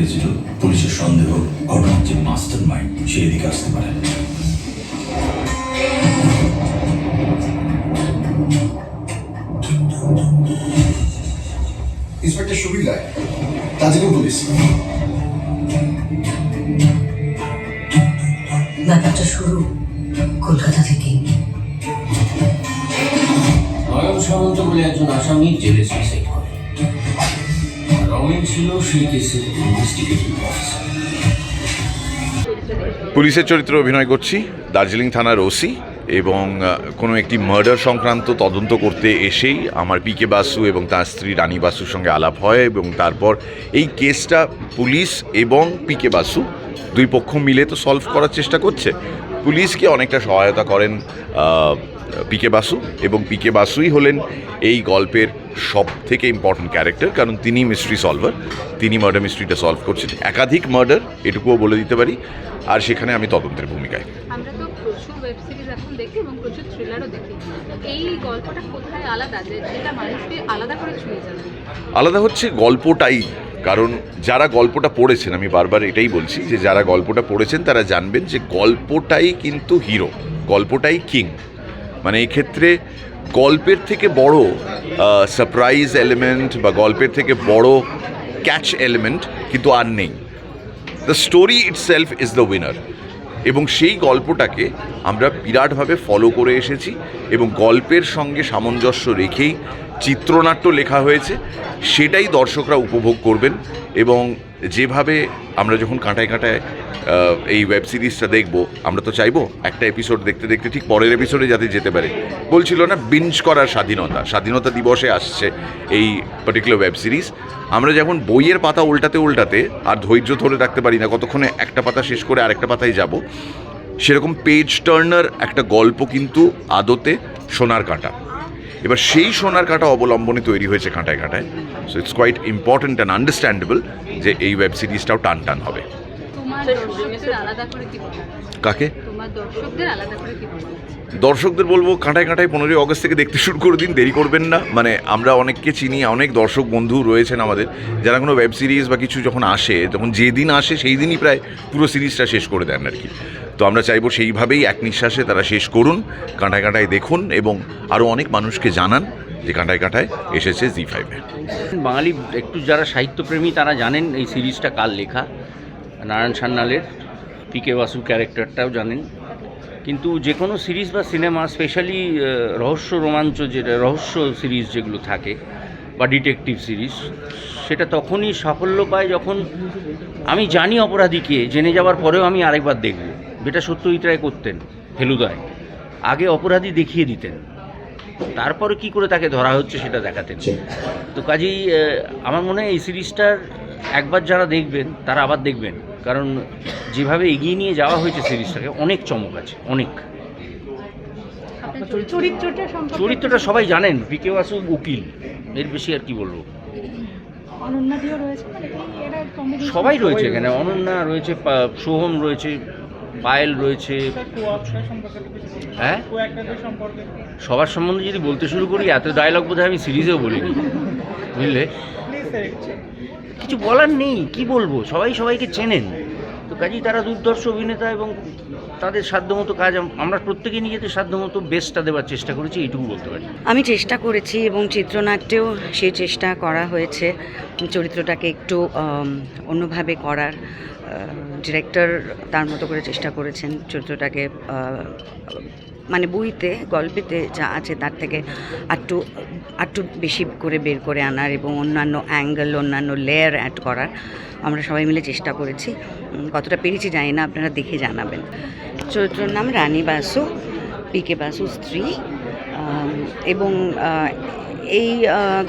পেরেছিল পুলিশের সন্দেহ ঘটনার যে মাস্টার মাইন্ড সেই দিকে আসতে পারে। Inspector Subir Roy Darjeeling police. ব্যাপারটা শুরু কলকাতা থেকে নয়ন সামন্ত বলে একজন আসামি জেলে রমেন পুলিশের চরিত্রে অভিনয় করছি দার্জিলিং থানার ওসি এবং কোনো একটি মার্ডার সংক্রান্ত তদন্ত করতে এসেই আমার পি কে বাসু এবং তার স্ত্রী রানী বাসুর সঙ্গে আলাপ হয় এবং তারপর এই কেসটা পুলিশ এবং পি কে বাসু দুই পক্ষ মিলে তো সলভ করার চেষ্টা করছে। পুলিশকে অনেকটা সহায়তা করেন পি কে বাসু এবং পি কে বাসুই হলেন এই গল্পের সব থেকে ইম্পর্ট্যান্ট ক্যারেক্টার কারণ তিনি মিস্ট্রি সলভার তিনি মার্ডার মিস্ট্রিটা সলভ করছেন। একাধিক মার্ডার এটুকুও বলে দিতে পারি। আর সেখানে আমি তদন্তের ভূমিকায়। আমরা তো প্রচুর ওয়েব সিরিজ এখন দেখি এবং প্রচুর থ্রিলারও দেখি। এই গল্পটা কোথায় আলাদা? যেটা মানুষকে আলাদা করে ছুঁয়ে যাবে। আলাদা হচ্ছে গল্পটাই। কারণ যারা গল্পটা পড়েছেন আমি বারবার এটাই বলছি যে যারা গল্পটা পড়েছেন তারা জানবেন যে গল্পটাই কিন্তু হিরো গল্পটাই কিং মানে এক্ষেত্রে গল্পের থেকে বড় সারপ্রাইজ এলিমেন্ট বা গল্পের থেকে বড় ক্যাচ এলিমেন্ট কিন্তু আর নেই। The story itself is the winner এবং সেই গল্পটাকে আমরা বিরাটভাবে ফলো করে এসেছি এবং গল্পের সঙ্গে সামঞ্জস্য রেখেই চিত্রনাট্য লেখা হয়েছে, সেটাই দর্শকরা উপভোগ করবেন এবং যেভাবে আমরা যখন কাঁটায় কাঁটায় এই ওয়েব সিরিজটা দেখব, আমরা তো চাইব একটা এপিসোড দেখতে দেখতে ঠিক পরের এপিসোডে যাতে যেতে পারে। বলছিল না বিঞ্জ করার স্বাধীনতা স্বাধীনতা দিবসে আসছে এই পার্টিকুলার ওয়েব সিরিজ আমরা যখন বইয়ের পাতা উল্টাতে উল্টাতে, আর ধৈর্য ধরে রাখতে পারি না, কতক্ষণে একটা পাতা শেষ করে আরেকটা পাতায় যাব, সেরকম পেজ টার্নার একটা গল্প কিন্তু আদতে সোনার কাঁটা। এবার সেই সোনার কাঁটা অবলম্বনে তৈরি হয়েছে কাঁটায় কাঁটায়। So it's quite important and understandable যে এই ওয়েব সিরিজটাও টান টান হবে। তোমার দর্শকদের আলাদা করে কি বলবে? কাকে? দর্শকদের আলাদা করে কি বলবে? দর্শকদের বলব কাঁটায় কাঁটায় পনেরোই অগস্ট থেকে দেখতে শুরু করে দিন দেরি করবেন না। মানে আমরা অনেককে চিনি অনেক দর্শক বন্ধু রয়েছেন আমাদের যারা কোনো ওয়েব সিরিজ বা কিছু যখন আসে তখন যেদিন আসে সেই দিনই প্রায় পুরো সিরিজটা শেষ করে দেন আর কি। তো আমরা চাইব সেইভাবেই এক নিঃশ্বাসে তারা শেষ করুন, কাঁটায় কাঁটায় দেখুন এবং আরও অনেক মানুষকে জানান যে কাঁটায় কাঁটায় এসেছে জি ফাইভে বাঙালি একটু যারা সাহিত্যপ্রেমী তারা জানেন এই সিরিজটা কার লেখা? নারায়ণ সান্যালের পি কে বাসু ক্যারেক্টারটাও জানেন। কিন্তু যে কোনো সিরিজ বা সিনেমা, স্পেশালি রহস্য রোমাঞ্চ যেটা, রহস্য সিরিজ যেগুলো থাকে বা ডিটেকটিভ সিরিজ, সেটা তখনই সাফল্য পায় যখন আমি জানি অপরাধীকে, জেনে যাওয়ার পরেও আমি আরেকবার দেখব। যেটা সত্যজিৎ রায় করতেন ফেলুদায়। আগে অপরাধী দেখিয়ে দিতেন। তারপরে কি করে তাকে ধরা হচ্ছে সেটা দেখাতেন। তো কাজেই আমার মনে হয় এই সিরিজটার একবার যারা দেখবেন তারা আবার দেখবেন। কারণ যেভাবে এগিয়ে নিয়ে যাওয়া হয়েছে সিরিজটাকে অনেক চমক আছে অনেক। চরিত্রটা সবাই জানেন পি বিকে বাসু উকিল। এর বেশি আর কি বলব? মানে এরা কমেডি সবাই রয়েছে এখানে। অনন্যা রয়েছে সোহম রয়েছে পায়েল রয়েছে। হ্যাঁ? সবার সম্বন্ধে যদি বলতে শুরু করি, এত ডায়লগ বোধহয় আমি সিরিজেও বলিনি। বুঝলে? কিছু বলার নেই, কি বলব? সবাই সবাইকে চেনেন। তো কাজেই তারা দুর্দর্শ অভিনেতা এবং তাদের সাধ্যমতো কাজ আম- আমরা প্রত্যেকে নিজেদের সাধ্যমতো বেস্টটা দেওয়ার চেষ্টা করেছি, এইটুকু বলতে পারি। আমি চেষ্টা করেছি এবং চিত্রনাট্যেও সেই চেষ্টা করা হয়েছে। চরিত্রটাকে একটু অন্যভাবে করার ডিরেক্টর তার মতো করে চেষ্টা করেছেন। চরিত্রটাকে মানে বইতে, গল্পেতে যা আছে তার থেকে আটটু আটটু বেশি করে বের করে আনার এবং অন্যান্য অ্যাঙ্গেল অন্যান্য লেয়ার অ্যাড করার আমরা সবাই মিলে চেষ্টা করেছি। কতটা পেরেছি জানি না, আপনারা দেখে জানাবেন। চরিত্রের নাম রানী বাসু পি কে বাসু স্ত্রী এবং এই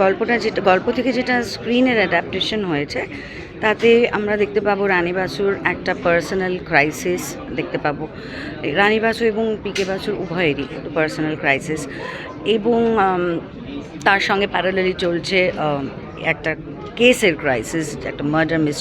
গল্পটা যেটা, গল্প থেকে যেটা স্ক্রিনের অ্যাডাপ্টেশন হয়েছে, তাতে আমরা দেখতে পাবো রানী বাসুর একটা পার্সোনাল ক্রাইসিস দেখতে পাবো। রানী বাসু এবং পি কে বাসুর উভয়েরই পার্সোনাল ক্রাইসিস এবং তার সঙ্গে প্যারালালি চলছে একটা কেসের ক্রাইসিস একটা মার্ডার মিস